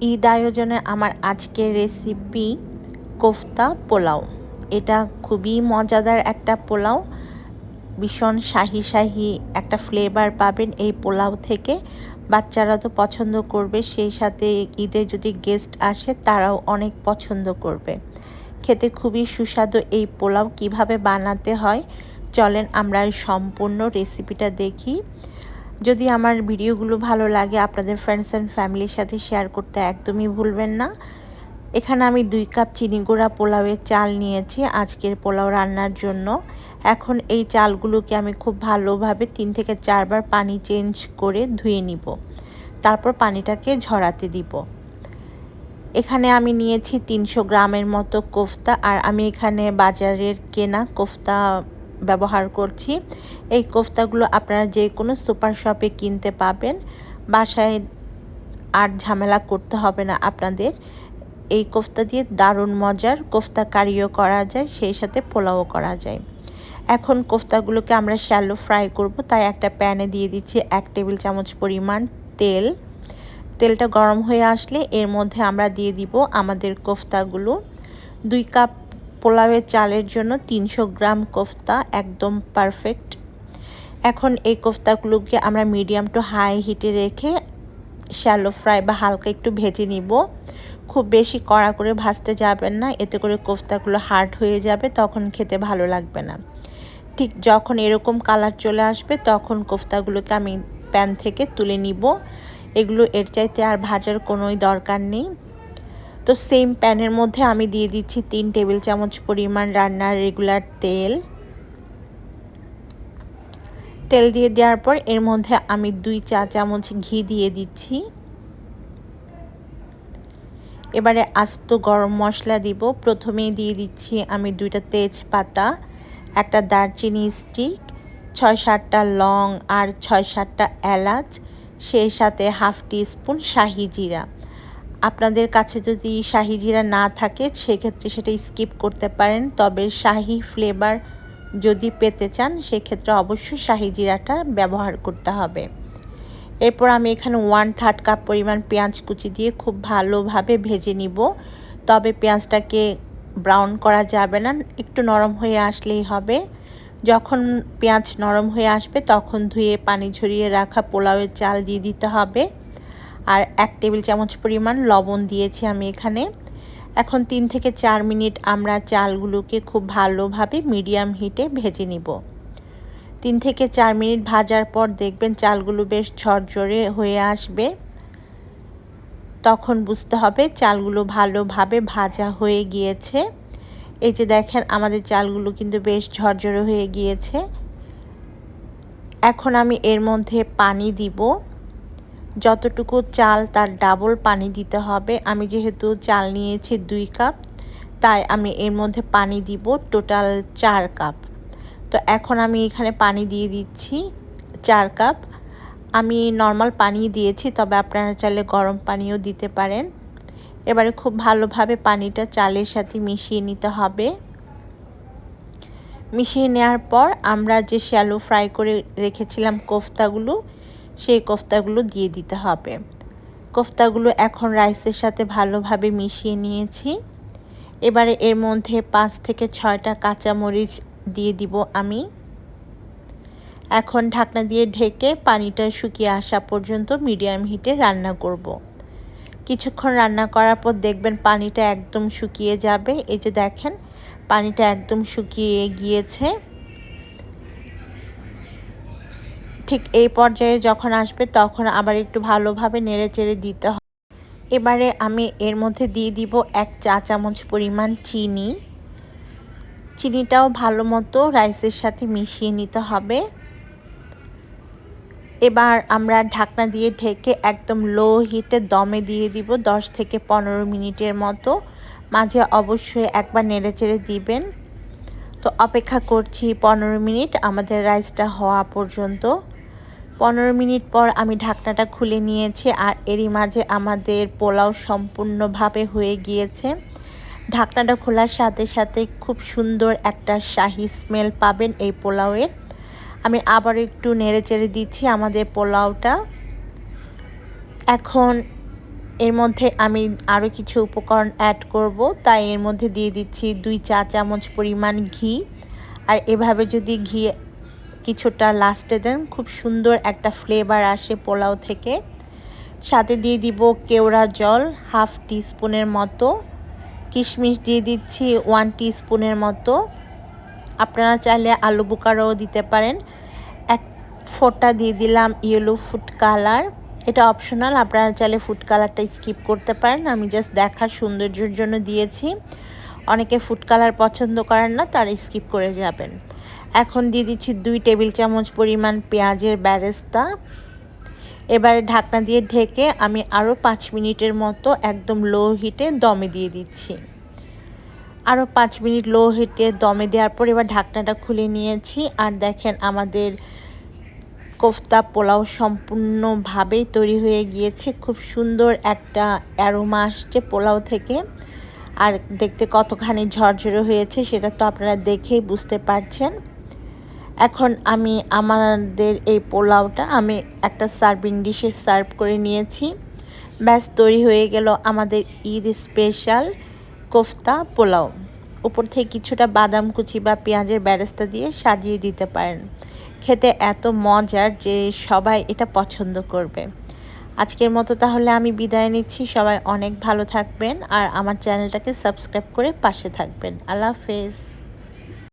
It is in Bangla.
ঈদ আয়োজনে আমার আজকের রেসিপি কোফতা পোলাও। এটা খুবই মজাদার একটা পোলাও। ভীষণ শাহি শাহি একটা ফ্লেভার পাবেন এই পোলাও থেকে। বাচ্চারা তো পছন্দ করবে, সেই সাথে ঈদে যদি গেস্ট আসে, তারাও অনেক পছন্দ করবে। খেতে খুবই সুস্বাদু এই পোলাও কীভাবে বানাতে হয়, চলেন আমরা সম্পূর্ণ রেসিপিটা দেখি। যদি আমার ভিডিওগুলো ভালো লাগে, আপনাদের ফ্রেন্ডস অ্যান্ড ফ্যামিলির সাথে শেয়ার করতে একদমই ভুলবেন না। এখানে আমি দুই কাপ চিনি গুঁড়া পোলাওয়ের চাল নিয়েছি আজকের পোলাও রান্নার জন্য। এখন এই চালগুলোকে আমি খুব ভালোভাবে তিন থেকে চারবার পানি চেঞ্জ করে ধুয়ে নিব। তারপর পানিটাকে ঝরাতে দিব। এখানে আমি নিয়েছি তিনশো গ্রামের মতো কোফতা আর আমি এখানে বাজারের কেনা কোফতা ব্যবহার করছি। এই কোফতাগুলো আপনারা যে কোনো সুপার শপে কিনতে পাবেন। বাসায় আর ঝামেলা করতে হবে না আপনাদের। এই কোফতা দিয়ে দারুণ মজার কোফতা কারিও করা যায়, সেই সাথে পোলাও করা যায়। এখন কোফতাগুলোকে আমরা শ্যালো ফ্রাই করব, তাই একটা প্যানে দিয়ে দিচ্ছি এক টেবিল চামচ পরিমাণ তেল। তেলটা গরম হয়ে আসলে এর মধ্যে আমরা দিয়ে দিব আমাদের কোফতাগুলো। দুই কাপ পোলাওয়ের চালের জন্য তিনশো গ্রাম কোফতা, একদম পারফেক্ট এখন এই কোফতাগুলোকে আমরা মিডিয়াম টু হাই হিটে রেখে শ্যালো ফ্রাই বা হালকা একটু ভেজে নিব। খুব বেশি কড়া করে ভাজতে যাবেন না, এতে করে কোফতাগুলো হার্ড হয়ে যাবে, তখন খেতে ভালো লাগবে না। ঠিক যখন এরকম কালার চলে আসবে, তখন কোফতাগুলোকে আমি প্যান থেকে তুলে নিব। এগুলো এর চাইতে আর ভাজার কোনোই দরকার নেই। তো সেম প্যানের মধ্যে আমি দিয়ে দিচ্ছি তিন টেবিল চামচ পরিমাণ রান্নার রেগুলার তেল। তেল দিয়ে দেওয়ার পর এর মধ্যে আমি দুই চা চামচ ঘি দিয়ে দিচ্ছি। এবারে আস্ত গরম মশলা দিব। প্রথমেই দিয়ে দিচ্ছি আমি দুইটা তেজপাতা, একটা দারচিনি স্টিক ছয় সাতটা লং আর ছয় সাতটা এলাচ, সেই সাথে হাফ টি স্পুন শাহি জিরা। আপনাদের কাছে যদি শাহি জিরা না থাকে, সেক্ষেত্রে সেটা স্কিপ করতে পারেন। তবে শাহি ফ্লেভার যদি পেতে চান, সেক্ষেত্রে অবশ্যই শাহি জিরাটা ব্যবহার করতে হবে। এরপর আমি এখানে ওয়ান থার্ড কাপ পরিমাণ পেঁয়াজ কুচি দিয়ে খুব ভালোভাবে ভেজে নিব। তবে পেঁয়াজটাকে ব্রাউন করা যাবে না, একটু নরম হয়ে আসলেই হবে। যখন পেঁয়াজ নরম হয়ে আসবে, তখন ধুয়ে পানি ঝরিয়ে রাখা পোলাওয়ের চাল দিয়ে দিতে হবে। আর এক টেবিল চামচ পরিমাণ লবণ দিয়েছি আমি এখানে। এখন তিন থেকে চার মিনিট আমরা চালগুলোকে খুব ভালোভাবে মিডিয়াম হিটে ভেজে নিব। তিন থেকে চার মিনিট ভাজার পর দেখবেন চালগুলো বেশ ঝরঝরে হয়ে আসবে। তখন বুঝতে হবে চালগুলো ভালোভাবে ভাজা হয়ে গিয়েছে। এই যে দেখেন আমাদের চালগুলো কিন্তু বেশ ঝরঝরে হয়ে গিয়েছে। এখন আমি এর মধ্যে পানি দিব। যতটুকু চাল তার ডাবল পানি দিতে হবে। আমি যেহেতু চাল নিয়েছি দুই কাপ তাই আমি এর মধ্যে পানি দিব টোটাল চার কাপ তো এখন আমি এখানে পানি দিয়ে দিচ্ছি চার কাপ আমি নর্মাল পানি দিয়েছি, তবে আপনারা চাইলে গরম পানিও দিতে পারেন। এবারে খুব ভালোভাবে পানিটা চালের সাথে মিশিয়ে নিতে হবে। মিশিয়ে নেওয়ার পর আমরা যে শ্যালো ফ্রাই করে রেখেছিলাম কোফতাগুলো সেই কোফতাগুলো দিয়ে দিতে হবে। কোফতাগুলো এখন রাইসের সাথে ভালোভাবে মিশিয়ে নিয়েছি। এবারে এর মধ্যে পাঁচ থেকে ছয়টা কাঁচামরিচ দিয়ে দিব আমি। এখন ঢাকনা দিয়ে ঢেকে পানিটা শুকিয়ে আসা পর্যন্ত মিডিয়াম হিটে রান্না করব। কিছুক্ষণ রান্না করার পর দেখবেন পানিটা একদম শুকিয়ে যাবে। এই যে দেখেন, পানিটা একদম শুকিয়ে গিয়েছে। ঠিক এই পর্যায়ে যখন আসবে তখন আবার একটু ভালোভাবে নেড়ে চেড়ে দিতে হবে। এবারে আমি এর মধ্যে দিয়ে দিব এক চা চামচ পরিমাণ চিনি। চিনিটাও ভালো মতো রাইসের সাথে মিশিয়ে নিতে হবে। এবার আমরা ঢাকনা দিয়ে ঢেকে একদম লো হিটে দমে দিয়ে দিব 10 থেকে পনেরো মিনিটের মতো। মাঝে অবশ্যই একবার নেড়ে চেড়ে দিবেন। তো অপেক্ষা করছি পনেরো মিনিট আমাদের রাইসটা হওয়া পর্যন্ত। পনেরো মিনিট পর আমি ঢাকনাটা খুলে নিয়েছি আর এরই মাঝে আমাদের পোলাও সম্পূর্ণভাবে হয়ে গিয়েছে। ঢাকনাটা খোলার সাথে সাথে খুব সুন্দর একটা শাহি স্মেল পাবেন এই পোলাওয়ের। আমি আবার একটু নেড়ে চেড়ে দিচ্ছি আমাদের পোলাওটা। এখন এর মধ্যে আমি আরও কিছু উপকরণ অ্যাড করব, তাই এর মধ্যে দিয়ে দিচ্ছি দুই চা চামচ পরিমাণ ঘি। আর এভাবে যদি ঘি কিছুটা লাস্টে দেন। খুব সুন্দর একটা ফ্লেভার আসে পোলাও থেকে। সাথে দিয়ে দিব কেওড়া জল হাফ টিস্পুনের মতো। কিশমিশ দিয়ে দিচ্ছি ওয়ান টিস্পুনের মতো। আপনারা চাইলে আলু বুকারও দিতে পারেন। এক ফোঁটা দিয়ে দিলাম ইয়েলো ফুড কালার এটা অপশনাল আপনারা চাইলে ফুড কালারটা স্কিপ করতে পারেন। আমি জাস্ট দেখার সৌন্দর্যের জন্য দিয়েছি। অনেকে ফুড কালার পছন্দ করেন না, তারা স্কিপ করে যাবেন। এখন দিয়ে দিচ্ছি দুই টেবিল চামচ পরিমাণ পেঁয়াজের ব্যারেস্তা। এবারে ঢাকনা দিয়ে ঢেকে আমি আরও পাঁচ মিনিটের মতো একদম লো হিটে দমে দিয়ে দিচ্ছি। আরও পাঁচ মিনিট লো হিটে দমে দেওয়ার পর এবার ঢাকনাটা খুলে নিয়েছি। আর দেখেন আমাদের কোফতা পোলাও সম্পূর্ণভাবেই তৈরি হয়ে গিয়েছে। খুব সুন্দর একটা অ্যারোমা আসছে পোলাও থেকে। আর দেখতে কতখানি ঝরঝরে হয়েছে সেটা তো আপনারা দেখেই বুঝতে পারছেন। এখন আমি আমাদের এই পোলাওটা আমি একটা সার্ভিং ডিশে সার্ভ করে নিয়েছি। ব্যাস, তৈরি হয়ে গেল আমাদের ঈদ স্পেশাল কোফতা পোলাও। উপর থেকে কিছুটা বাদাম কুচি বা পেঁয়াজের ব্যারেস্তা দিয়ে সাজিয়ে দিতে পারেন। খেতে এত মজার যে সবাই এটা পছন্দ করবে। আজকের মতো তাহলে আমি বিদায় নিচ্ছি। সবাই অনেক ভালো থাকবেন আর আমার চ্যানেলটাকে সাবস্ক্রাইব করে পাশে থাকবেন। আল্লাহ হাফেজ।